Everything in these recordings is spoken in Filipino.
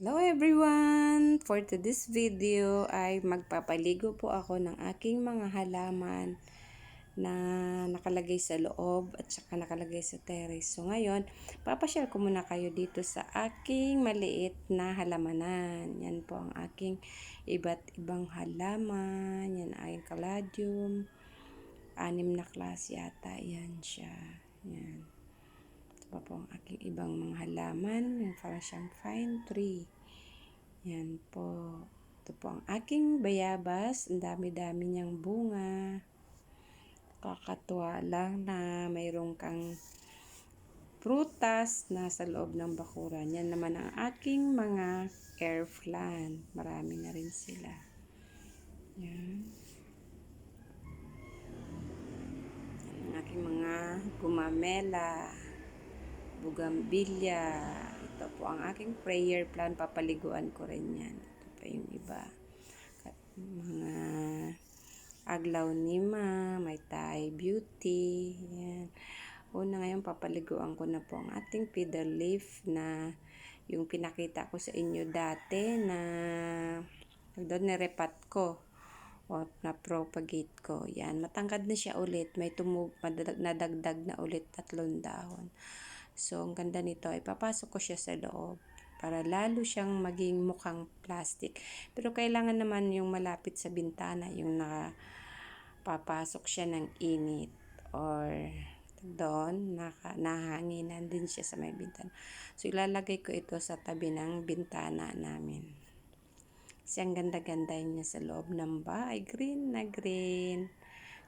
Hello everyone! For today's video ay magpapaligo po ako ng aking mga halaman na nakalagay sa loob at saka nakalagay sa terrace. So ngayon, papasyal ko muna kayo dito sa aking maliit na halamanan. Yan po ang aking iba't ibang halaman. Yan ay caladium. Anim na klase yata. Yan siya. Yan pa po ang aking ibang mga halaman. Yung parang siyang fine tree. Yan po. Ito po ang aking bayabas. Ang dami-dami niyang bunga. Kakatuwa lang na mayroong kang prutas na sa loob ng bakuran. Yan naman ang aking mga air plant. Marami na rin sila. Yan. Yan ang aking mga gumamela bugambilya. Ito po ang aking prayer plan. Papaliguan ko rin yan. Ito pa yung iba. Mga aglaw nima, may Thai beauty. Yan. Una ngayon papaliguan ko na po ang ating fiddle leaf na yung pinakita ko sa inyo dati na doon nirepat ko o na-propagate ko. Yan, matangkad na siya ulit. May tumug, nadagdag na ulit tatlong dahon. So, ang ganda nito, ipapasok ko siya sa loob para lalo siyang maging mukhang plastic. Pero kailangan naman yung malapit sa bintana, yung nakapapasok siya ng init or doon, naka, nahanginan din siya sa may bintana. So, ilalagay ko ito sa tabi ng bintana namin. Kasi ang ganda-ganda niya sa loob ng bahay. Green na green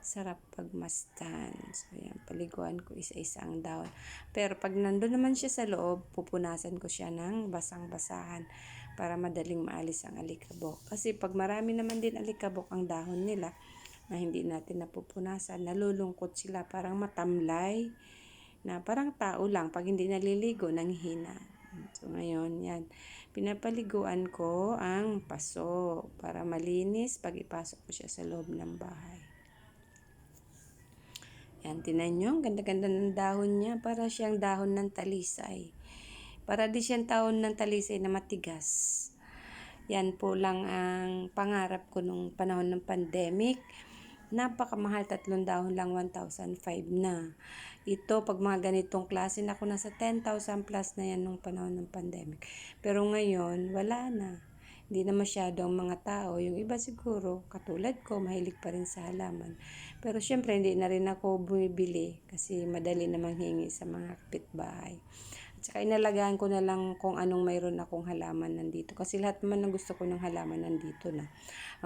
sarap pagmastan. So, paliguan ko isa-isa ang dahon. Pero pag nandun naman siya sa loob, pupunasan ko siya ng basang-basahan para madaling maalis ang alikabok. Kasi pag marami naman din alikabok ang dahon nila, na hindi natin napupunasan, nalulungkot sila, parang matamlay, na parang tao lang, pag hindi naliligo, nang hina. So, ngayon, yan. Pinapaliguan ko ang paso para malinis pag ipasok ko siya sa loob ng bahay. Yan, tinan nyo, ganda-ganda ng dahon niya. Para siyang dahon ng talisay. Para di siyang dahon ng talisay na matigas. Yan po lang ang pangarap ko nung panahon ng pandemic. Napakamahal, tatlong dahon lang 1,005 na. Ito, pag mga ganitong klase, na ako nasa 10,000 plus na yan nung panahon ng pandemic. Pero ngayon, wala na hindi na masyadong mga tao. Yung iba siguro, katulad ko, mahilig pa rin sa halaman. Pero syempre, hindi na rin ako bumibili kasi madali namang hingi sa mga kapitbahay. At saka inalagaan ko na lang kung anong mayroon akong halaman nandito. Kasi lahat naman ng gusto ko ng halaman nandito na.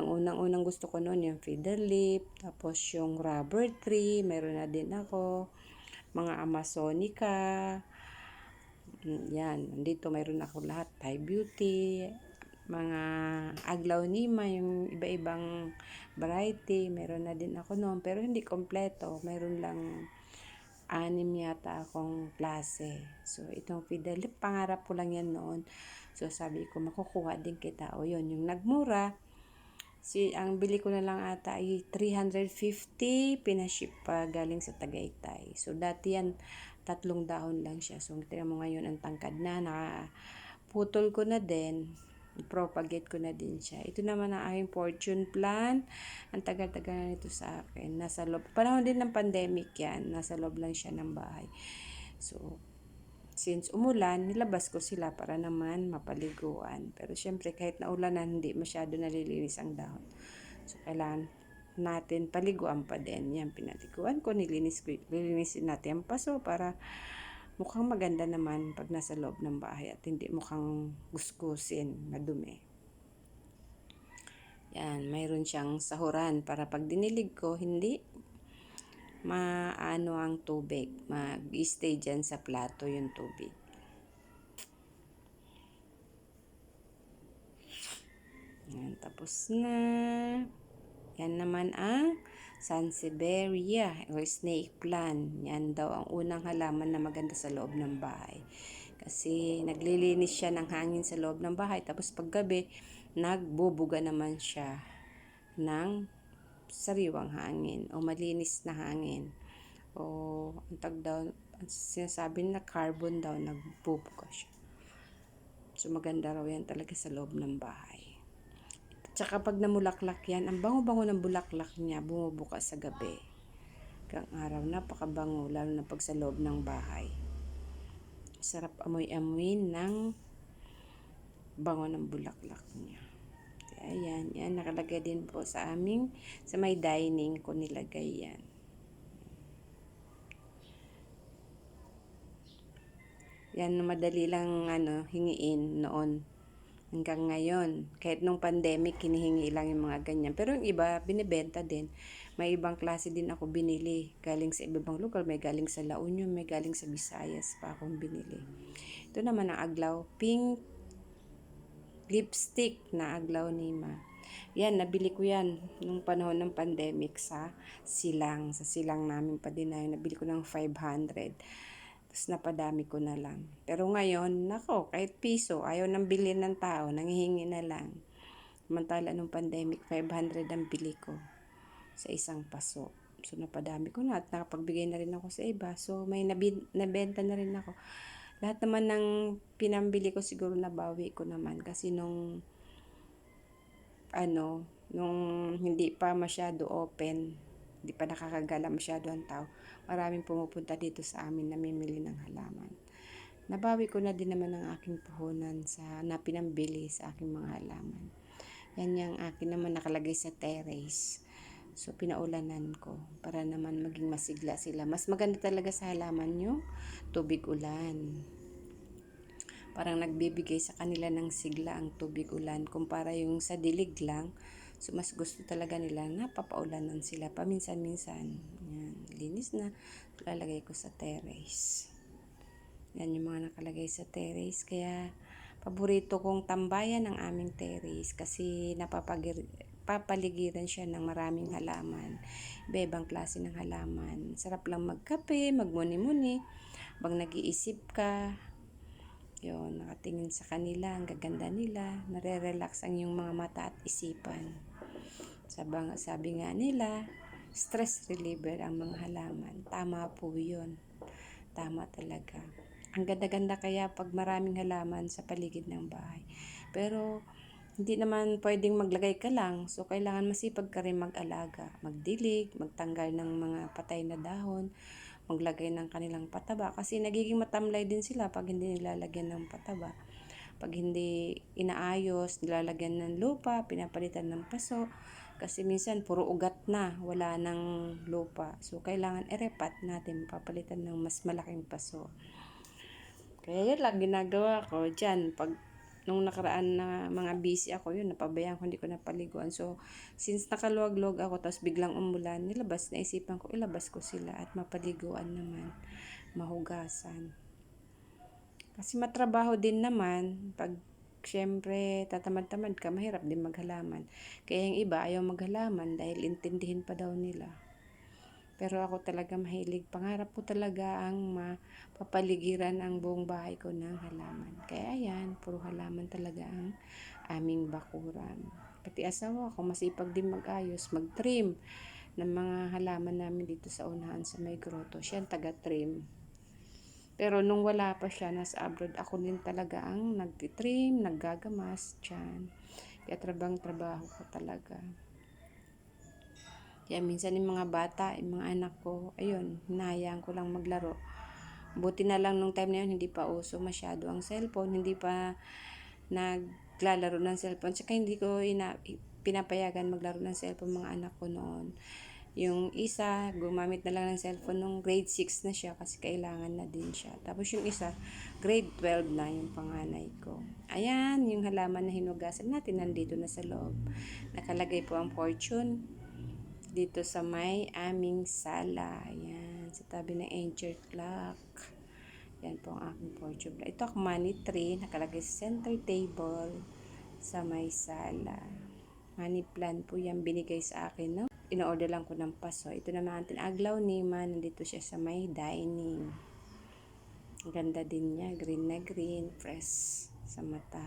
Ang unang-unang gusto ko noon yung feather lip, tapos yung rubber tree, mayroon na din ako. Mga amazonica, yan, nandito mayroon ako lahat. Thai beauty, mga aglaw nima, yung iba-ibang variety. Meron na din ako noon, pero hindi kompleto. Meron lang anim yata akong klase. So, itong Fidelip, pangarap ko lang yan noon. So, sabi ko, makukuha din kita. O yun, yung nagmura, si, ang bili ko na lang ata ay 350, pinaship pa galing sa Tagaytay. So, dati yan, tatlong dahon lang siya. So, tingnan mo ngayon ang tangkad na, nakaputol ko na din propagate ko na din siya. Ito naman ang aking fortune plan. Ang tagal-tagal na nito sa akin. Nasa loob. Panahon din ng pandemic yan. Nasa loob lang siya ng bahay. So, since umulan, nilabas ko sila para naman mapaliguan. Pero syempre, kahit na ulanan, hindi masyado nalilinis ang dahon. So, kailangan natin paliguan pa din. Yan, pinaliguan ko, nilinis ko, natin ang paso para mukhang maganda naman pag nasa loob ng bahay at hindi mukhang gusgusin, madumi. Yan, mayroon siyang sahuran para pag dinilig ko, hindi maano ang tubig. Mag-stay dyan sa plato yung tubig. Yan, tapos na. Yan naman ang Sansevieria o snake plant. Yan daw ang unang halaman na maganda sa loob ng bahay. Kasi naglilinis siya ng hangin sa loob ng bahay. Tapos paggabi, nagbubuga naman siya ng sariwang hangin o malinis na hangin. O ang tag daw, sinasabi na carbon daw, nagbubuga siya. So maganda raw yan talaga sa loob ng bahay. Tsaka pag namulaklak yan, ang bango-bango ng bulaklak niya bumubukas sa gabi. Kang araw, napakabango, lalo na pag sa loob ng bahay. Sarap amoy-amoy ng bango ng bulaklak niya. Kaya yan, yan nakalagay din po sa aming, sa may dining ko nilagay yan. Yan madali lang ano, hingiin noon hanggang ngayon. Kahit nung pandemic, hinihingi lang yung mga ganyan. Pero yung iba, binibenta din. May ibang klase din ako binili. Galing sa ibang lugar. May galing sa La Union, may galing sa Visayas pa akong binili. Ito naman ang aglaw. Pink lipstick na aglaw ni Ma. Yan, nabili ko yan nung panahon ng pandemic sa silang. Sa silang namin pa din na Nabili ko ng 500. Tapos napadami ko na lang. Pero ngayon, nako, kahit piso, ayaw nang bilhin ng tao, nangihingi na lang. Mantala nung pandemic, 500 ang bili ko sa isang paso. So napadami ko na at nakapagbigay na rin ako sa iba. So may nabi, nabenta na rin ako. Lahat naman ng pinambili ko siguro nabawi ko naman kasi nung ano, nung hindi pa masyado open, hindi pa nakakagala masyado ang tao, maraming pumupunta dito sa amin namimili ng halaman. Nabawi ko na din naman ang aking puhunan sa na pinambili sa aking mga halaman. Yan yung akin naman nakalagay sa terrace. So, pinaulanan ko para naman maging masigla sila. Mas maganda talaga sa halaman yung tubig ulan. Parang nagbibigay sa kanila ng sigla ang tubig ulan kumpara yung sa dilig lang. So, mas gusto talaga nila na papaulanan sila paminsan-minsan. Linis na. Lalagay ko sa terrace. Yan yung mga nakalagay sa terrace. Kaya, paborito kong tambayan ang aming terrace kasi napapagir papaligiran siya ng maraming halaman. Iba-ibang klase ng halaman. Sarap lang magkape, magmuni-muni. Bang nag-iisip ka, yun, nakatingin sa kanila, ang gaganda nila, nare-relax ang iyong mga mata at isipan. Sabi, sabi nga nila, stress reliever ang mga halaman. Tama po yun. Tama talaga. Ang ganda-ganda kaya pag maraming halaman sa paligid ng bahay. Pero, hindi naman pwedeng maglagay ka lang. So, kailangan masipag ka rin mag-alaga. Magdilig, magtanggal ng mga patay na dahon, maglagay ng kanilang pataba. Kasi nagiging matamlay din sila pag hindi nilalagyan ng pataba. Pag hindi inaayos, nilalagyan ng lupa, pinapalitan ng paso. Kasi minsan puro ugat na, wala ng lupa. So, kailangan erepat natin, papalitan ng mas malaking paso. Kaya yun lang ginagawa ko dyan. Pag nung nakaraan na mga busy ako, yun, napabayaan ko, hindi ko napaliguan. So, since nakaluwag-luwag ako, tapos biglang umulan, nilabas, naisipan ko, ilabas ko sila at mapaliguan naman, mahugasan. Kasi matrabaho din naman, pag syempre tatamad-tamad ka, mahirap din maghalaman. Kaya yung iba ayaw maghalaman dahil intindihin pa daw nila. Pero ako talaga mahilig. Pangarap ko talaga ang mapapaligiran ang buong bahay ko ng halaman. Kaya yan, puro halaman talaga ang aming bakuran. Pati asawa ko, masipag din mag-ayos, mag-trim ng mga halaman namin dito sa unahan sa may grotto. Siya taga-trim. Pero nung wala pa siya, nasa abroad, ako din talaga ang nagtitrim, naggagamas, dyan. Kaya trabang-trabaho ko talaga. Kaya minsan yung mga bata, yung mga anak ko, ayun, hinahayaan ko lang maglaro. Buti na lang nung time na yun, hindi pa uso masyado ang cellphone, hindi pa naglalaro ng cellphone. Tsaka hindi ko ina, pinapayagan maglaro ng cellphone mga anak ko noon. Yung isa, gumamit na lang ng cellphone nung grade 6 na siya kasi kailangan na din siya. Tapos yung isa, grade 12 na yung panganay ko. Ayan, yung halaman na hinugasan natin nandito na sa loob. Nakalagay po ang fortune dito sa may aming sala. Ayan, sa tabi ng angel clock. Yan po ang aking fortune. Ito ang money tree, nakalagay sa center table sa may sala. Money plant po yan binigay sa akin, no? Ino-order lang ko ng paso. Ito naman ang tinaglaw ni Ma. Nandito siya sa may dining. Ganda din niya. Green na green. Fresh sa mata.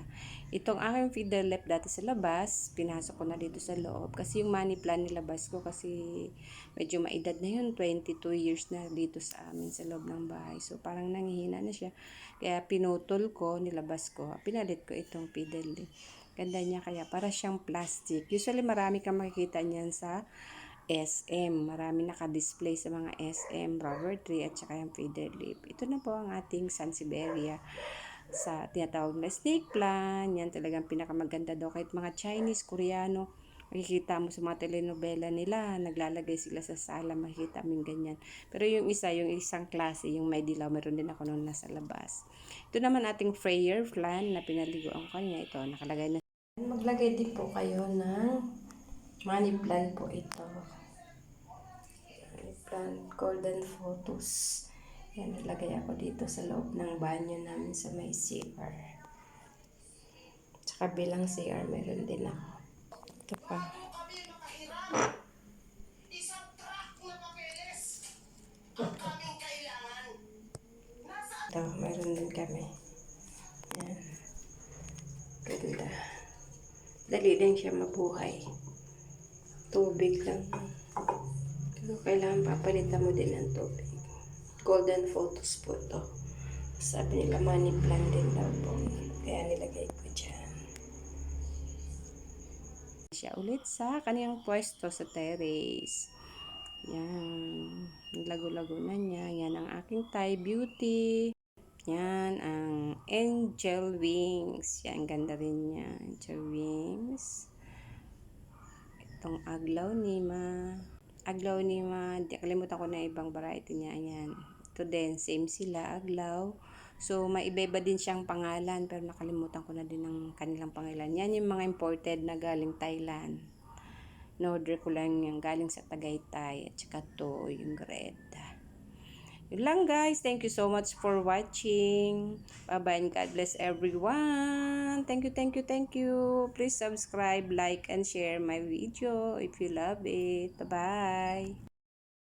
Itong aking feeder left dati sa labas, pinasok ko na dito sa loob. Kasi yung money plant nilabas ko kasi medyo maedad na yun, 22 years na dito sa amin sa loob ng bahay. So parang nanghihina na siya. Kaya pinutol ko, nilabas ko, pinalit ko itong feeder leaf. Ganda niya kaya para siyang plastic. Usually marami kang makikita niyan sa SM. Marami naka-display sa mga SM, rubber tree at saka yung feeder leaf. Ito na po ang ating Sansevieria sa tinatawag na snake plant. Yan talagang pinakamaganda daw. Kahit mga Chinese, Koreano, makikita mo sa mga telenovela nila, naglalagay sila sa sala, makikita mo yung ganyan. Pero yung isa, yung isang klase, yung may dilaw, meron din ako nung nasa labas. Ito naman ating prayer plant na pinaliguan ko kanya. Ito, nakalagay na. Maglagay din po kayo ng money plant po ito. Money plant, golden photos. Yan, nilagay ako dito sa loob ng banyo namin sa may CR. Sa kabilang CR, meron din ako. Ito pa. Ito, meron din kami. Yan. Ganda. Dali din siya mabuhay. Tubig lang. Pero kailangan papalitan mo din ng tubig. Golden photos po to. Sabi nila money plant din daw po. Kaya nilagay ko dyan. Siya ulit sa kaniyang pwesto sa terrace. Yan. Lago-lago na niya. Yan ang aking Thai beauty. Yan ang angel wings. Yan, ganda rin niya. Angel wings. Itong aglaw ni ma. Aglaw ni ma. Di, kalimutan ko na ibang variety niya. Yan. Ito din, same sila, aglaw. So, may iba-iba din siyang pangalan, pero nakalimutan ko na din ang kanilang pangalan. Yan yung mga imported na galing Thailand. No-order ko lang yung galing sa Tagaytay. At saka to, yung red. Yun lang guys. Thank you so much for watching. Bye-bye and God bless everyone. Thank you, thank you, thank you. Please subscribe, like, and share my video if you love it. Bye-bye.